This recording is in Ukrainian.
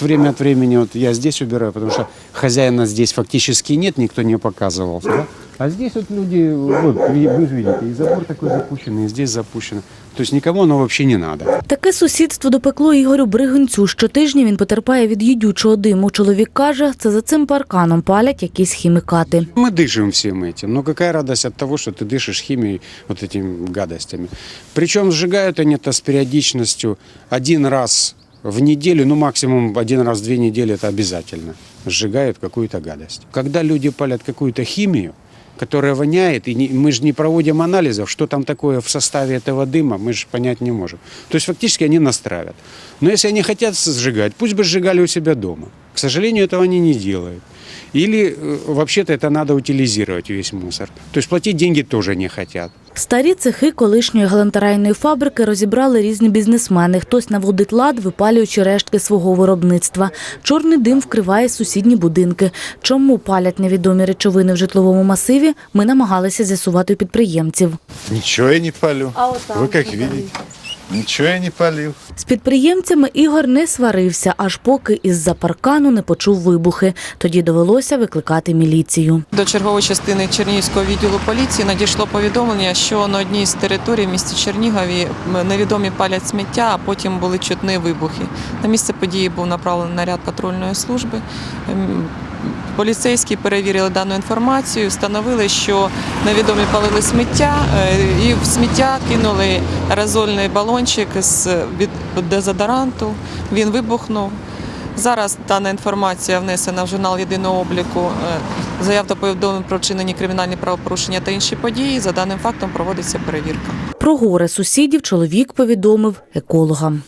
Время от времени вот я здесь убираю, потому что хозяина здесь фактически нет, никто не показывал. Да? А здесь вот люди, вот ви- вы же видите, и забор такой запущенный, и здесь запущено. То есть никому оно вообще не надо. Таке сусідство допекло Ігорю Бригинцю. Щотижня він потерпає від їдючого диму. Чоловік каже, це за цим парканом палять якісь хімікати. Мы дышим всем этим. Но какая радость от того, что ты дышишь химией, вот этими гадостями. Причем сжигают они это с периодичностью один раз в неделю, ну максимум один раз в две недели это обязательно. Сжигают какую-то гадость. Когда люди палят какую-то химию, которая воняет, и не- мы же не проводим анализов, что там такое в составе этого дыма, мы же понять не можем. То есть фактически они нас. Но если они хотят сжигать, пусть бы сжигали у себя дома. К сожалению, этого они не делают. Или э, вообще-то это надо утилизировать весь мусор. То есть платить деньги тоже не хотят. Старі цехи колишньої галантарайної фабрики розібрали різні бізнесмени. Хтось наводить лад, випалюючи рештки свого виробництва. Чорний дим вкриває сусідні будинки. Чому палять невідомі речовини в житловому масиві, ми намагалися з'ясувати у підприємців. Нічого я не палю. А як там Ничего я не палил. З підприємцями Ігор не сварився, аж поки із-за паркану не почув вибухи. Тоді довелося викликати міліцію. До чергової частини Чернігівського відділу поліції надійшло повідомлення, що на одній з територій в місті Чернігові невідомі палять сміття, а потім були чутні вибухи. На місце події був направлений наряд патрульної служби. Поліцейські перевірили дану інформацію, встановили, що невідомі палили сміття е, і в сміття кинули аерозольний балончик з дезодоранту. Він вибухнув. Зараз дана інформація внесена в журнал єдиного обліку е, заяв та про вчинені кримінальні правопорушення та інші події. За даним фактом проводиться перевірка. Про горе сусідів чоловік повідомив екологам.